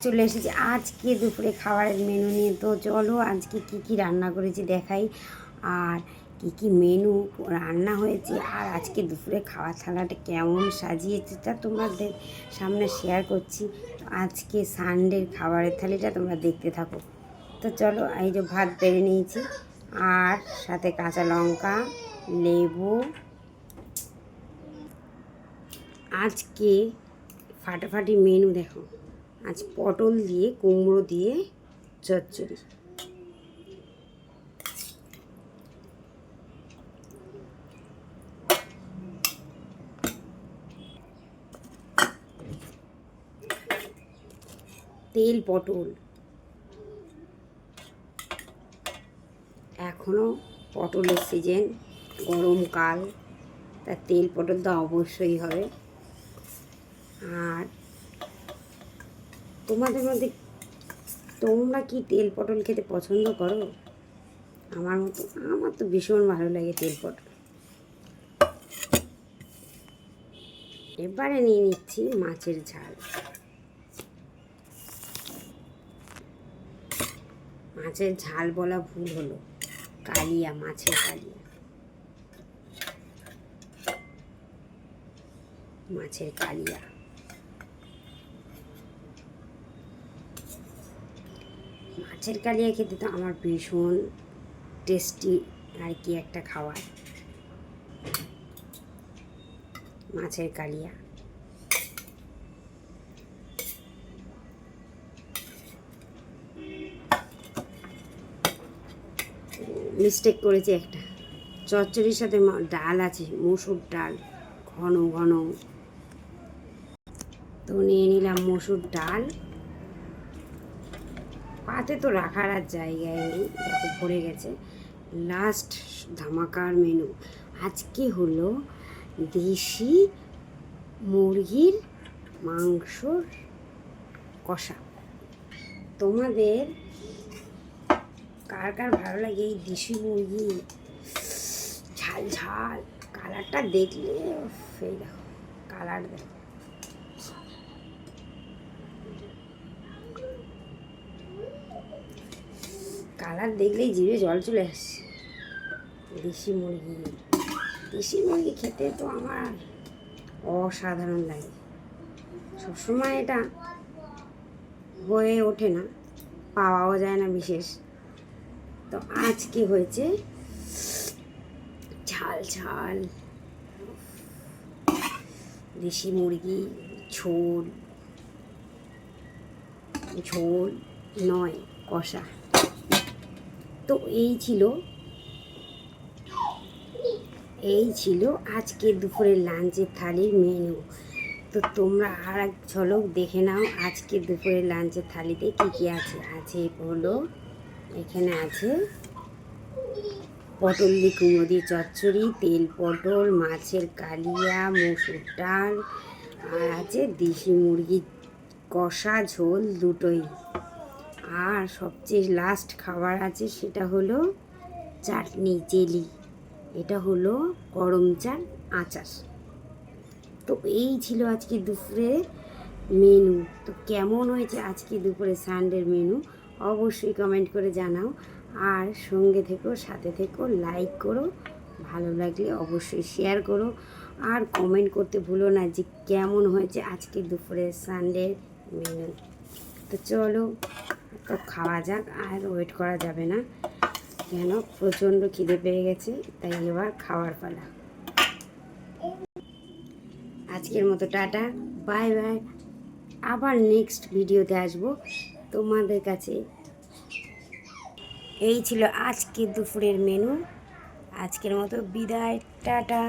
চলে এসেছি। আজকে দুপুরে খাবারের মেনু নিয়ে। তো চলো আজকে কি কি রান্না করেছি দেখাই। আর কি কি মেনু রান্না হয়েছে। আর আজকে দুপুরে খাওয়ার থালাটা কেমন সাজিয়েছে তা তোমাদের সামনে শেয়ার করছি। আজকে সানডের খাবারের থালিটা তোমরা দেখতে থাকো। তো চলো, এই যে ভাত বেড়ে নিয়েছি। আর সাথে কাঁচা লঙ্কা, লেবু। আজকে ফাটাফাটি মেনু দেখো। আজ পটল দিয়ে, কুমড়ো দিয়ে, চচ্চড়ি। তেল, পটল। এখনও পটলের সিজন গরমকাল তার তেল, পটল তো অবশ্যই হবে। আর তোমাদের মধ্যে তোমরা কি তেল পটল খেতে পছন্দ করো? আমার মতো, আমার তো ভীষণ ভালো লাগে তেল পটল। এবারে নিয়ে নিচ্ছি মাছের ঝাল। মাছের ঝাল বলা ভুল হলো। কালিয়া, মাছের কালিয়া। মাছের কালিয়া। মাছের কালিয়া খেতে তো আমার ভীষণ টেস্টি আর কি একটা খাবার। মাছের কালিয়া। মিস্টেক করেছি একটা। চচ্চড়ির সাথে ডাল আছে, মসুর ডাল, ঘন ঘন। তো নিয়ে নিলাম মসুর ডাল। পাতে তো রাখার আর জায়গায় নেই দেখো ভরে গেছে। লাস্ট ধামাকার মেনু আজকে হলো দেশি মুরগির মাংসর কষা। তোমাদের কার কার ভালো লাগে এই দেশি মুরগি? ঝাল ঝাল। কালারটা দেখলে এই দেখো কালার দেখো। কালার দেখলেই জিভে জল চলে আসছে। দেশি মুরগি দেশি মুরগি খেতে তো আমার অসাধারণ লাগে। সবসময় এটা হয়ে ওঠে না, পাওয়াও যায় না বিশেষ। তো আজকে হয়েছে ঝাল ঝাল, দেশি মুরগি, ঝোল ঝোল নয়, কষা। তো এই ছিল এই ছিল আজকে দুপুরের লাঞ্চের থালির মেনু তো তোমরা আর এক ঝলক দেখে নাও আজকে দুপুরের লাঞ্চের থালিতে কী কী আছে। আছে হলো, এখানে আছে পটল দিয়ে কুমড়ো দিয়ে চচ্চড়ি, তেল পটল, মাছের কালিয়া, মসুর ডাল, আর আছে দেশি মুরগির কষা ঝোল দুটোই। আর সবচেয়ে লাস্ট খাবার আছে সেটা হলো চাটনি জেলি। এটা হলো গরম চার আচার। তো এই ছিল আজকে দুপুরে মেনু তো কেমন হয়েছে আজকে দুপুরে সানডের মেনু অবশ্যই কমেন্ট করে জানাও। আর সঙ্গে থেকো, সাথে থেকো লাইক করো। ভালো লাগলে অবশ্যই শেয়ার করো। আর কমেন্ট করতে ভুলো না যে কেমন হয়েছে আজকে দুপুরে সানডের মেনু তো চলো। তো খাওয়া যাক, আর ওয়েট করা যাবে না। কেন? প্রচণ্ড খিদে পেয়ে গেছে, তাই এবার খাওয়ার পালা। আজকের মতো টাটা বাই বাই আবার নেক্সট ভিডিওতে আসব তোমাদের কাছে। এই ছিল আজকে দুপুরের মেনু আজকের মতো বিদায়, টাটা।